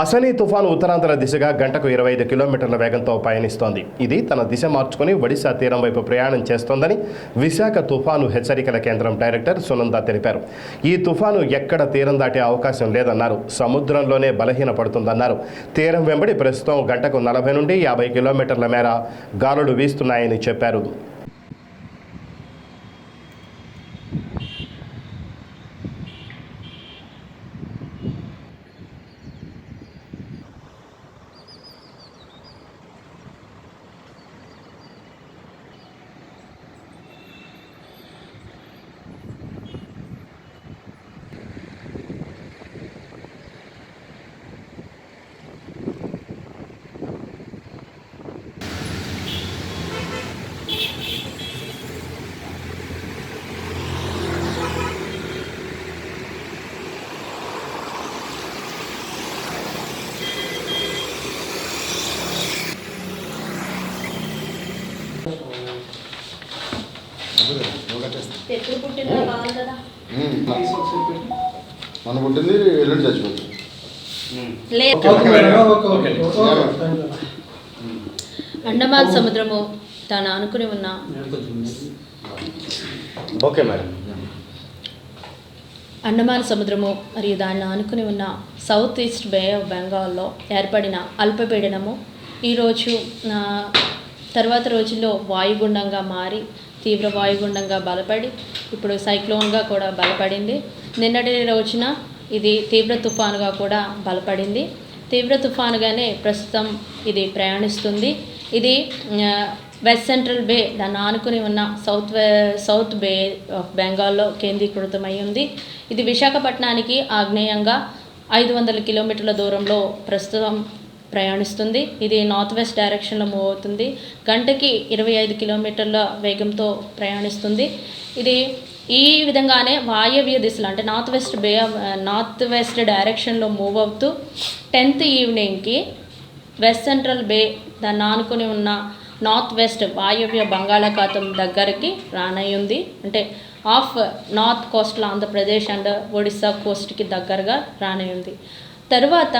అసలీ తుఫాను ఉత్తరాంధ్ర దిశగా గంటకు ఇరవై ఐదు కిలోమీటర్ల వేగంతో పయనిస్తోంది. ఇది తన దిశ మార్చుకుని ఒడిశా తీరం వైపు ప్రయాణం చేస్తోందని విశాఖ తుఫాను హెచ్చరికల కేంద్రం డైరెక్టర్ సునంద తెలిపారు. ఈ తుఫాను ఎక్కడ తీరం దాటే అవకాశం లేదన్నారు. సముద్రంలోనే బలహీన పడుతుందన్నారు తీరం వెంబడి ప్రస్తుతం గంటకు నలభై నుండి యాభై కిలోమీటర్ల మేర గాలులు వీస్తున్నాయని చెప్పారు. మన పుట్టింది ఎల్లుండి చచ్చిపోతుంది అండమాన్ సముద్రము తాను అనుకుని ఉన్న ఓకే మేడం. అండమాన్ సముద్రము మరియు దాన్ని ఆనుకుని ఉన్న సౌత్ ఈస్ట్ బే ఆఫ్ బెంగాల్లో ఏర్పడిన అల్పపీడనము. ఈరోజు తర్వాత రోజుల్లో వాయుగుండంగా మారి తీవ్ర వాయుగుండంగా బలపడి ఇప్పుడు సైక్లోన్గా కూడా బలపడింది. నిన్నటి రోజున ఇది తీవ్ర తుఫానుగా కూడా బలపడింది. తీవ్ర తుఫానుగానే ప్రస్తుతం ఇది ప్రయాణిస్తుంది. ఇది వెస్ట్ సెంట్రల్ బే దాన్ని ఆనుకుని ఉన్న south way south bay of బెంగాల్లో కేంద్రీకృతమై ఉంది. ఇది విశాఖపట్నానికి ఆగ్నేయంగా ఐదు వందల కిలోమీటర్ల దూరంలో ప్రస్తుతం ప్రయాణిస్తుంది. ఇది నార్త్ వెస్ట్ డైరెక్షన్లో మూవ్ అవుతుంది. గంటకి ఇరవై ఐదు కిలోమీటర్ల వేగంతో ప్రయాణిస్తుంది. ఇది ఈ విధంగానే వాయవ్య దిశలో అంటే north west bay north west డైరెక్షన్లో మూవ్ అవుతూ టెన్త్ ఈవినింగ్కి వెస్ట్ సెంట్రల్ బే దాన్ని ఆనుకుని ఉన్న నార్త్ వెస్ట్ వాయవ్య బంగాళాఖాతం దగ్గరికి రానయ్యింది. అంటే of north coastal Andhra Pradesh and Odisha కోస్ట్కి దగ్గరగా రానయ్యింది. తర్వాత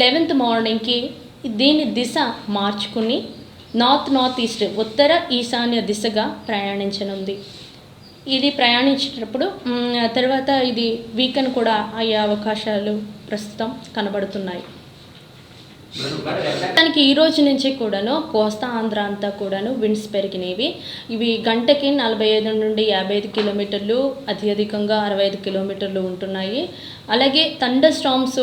లెవెన్త్ మార్నింగ్కి దీని దిశ మార్చుకుని నార్త్ నార్త్ ఈస్ట్ ఉత్తర ఈశాన్య దిశగా ప్రయాణించనుంది. ఇది ప్రయాణించేటప్పుడు తర్వాత ఇది వీకెండ్ కూడా అయ్యే అవకాశాలు ప్రస్తుతం కనబడుతున్నాయి. దానికి ఈ రోజు నుంచి కూడాను కోస్తా ఆంధ్ర అంతా కూడాను విండ్స్ పెరిగినవి. ఇవి గంటకి నలభై ఐదు నుండి యాభై ఐదు కిలోమీటర్లు అత్యధికంగా అరవై ఐదు కిలోమీటర్లు ఉంటున్నాయి. అలాగే థండర్ స్టామ్స్